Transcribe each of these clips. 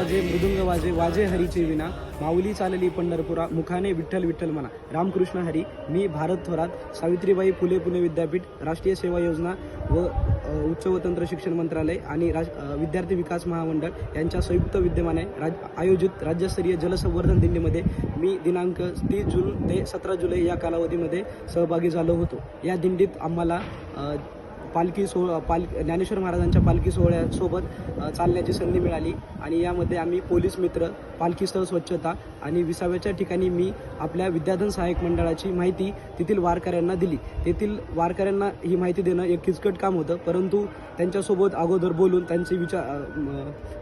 वाजे मृदुंग वाजे वाजे हरीचे विना माऊली चालली पंढरपुरा मुखाने विठ्ठल विठ्ठल म्हणा रामकृष्ण हरी मी भारत थोरात सावित्रीबाई फुले पुणे विद्यापीठ राष्ट्रीय सेवा योजना व उच्च व तंत्र शिक्षण मंत्रालय आणि राज विद्यार्थी विकास महामंडळ यांच्या संयुक्त विद्यमाने राज आयोजित राज्यस्तरीय जलसंवर्धन दिंडीमध्ये मी दिनांक तीस जून ते सतरा जुलै या कालावधीमध्ये सहभागी झालो होतो. या दिंडीत आम्हाला पालखी सोह पाल ज्ञानेश्वर महाराजांच्या पालखी सोहळ्यासोबत चालण्याची संधी मिळाली. आणि यामध्ये आम्ही पोलीस मित्र पालखीसह स्वच्छता आणि विसाव्याच्या ठिकाणी मी आपल्या विद्याधन सहाय्यक मंडळाची माहिती तेथील वारकऱ्यांना दिली. तेथील वारकऱ्यांना ही माहिती देणं एक किचकट काम होतं परंतु त्यांच्यासोबत अगोदर बोलून त्यांचे विचार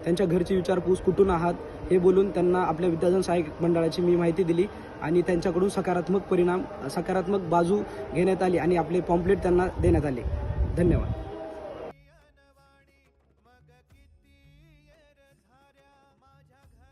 त्यांच्या घरची विचारपूस कुठून आहात हे बोलून त्यांना आपल्या विद्याधन सहाय्यक मंडळाची मी माहिती दिली आणि त्यांच्याकडून सकारात्मक परिणाम सकारात्मक बाजू घेण्यात आली आणि आपले पॉम्पलेट त्यांना देण्यात आले. धन्यवाद.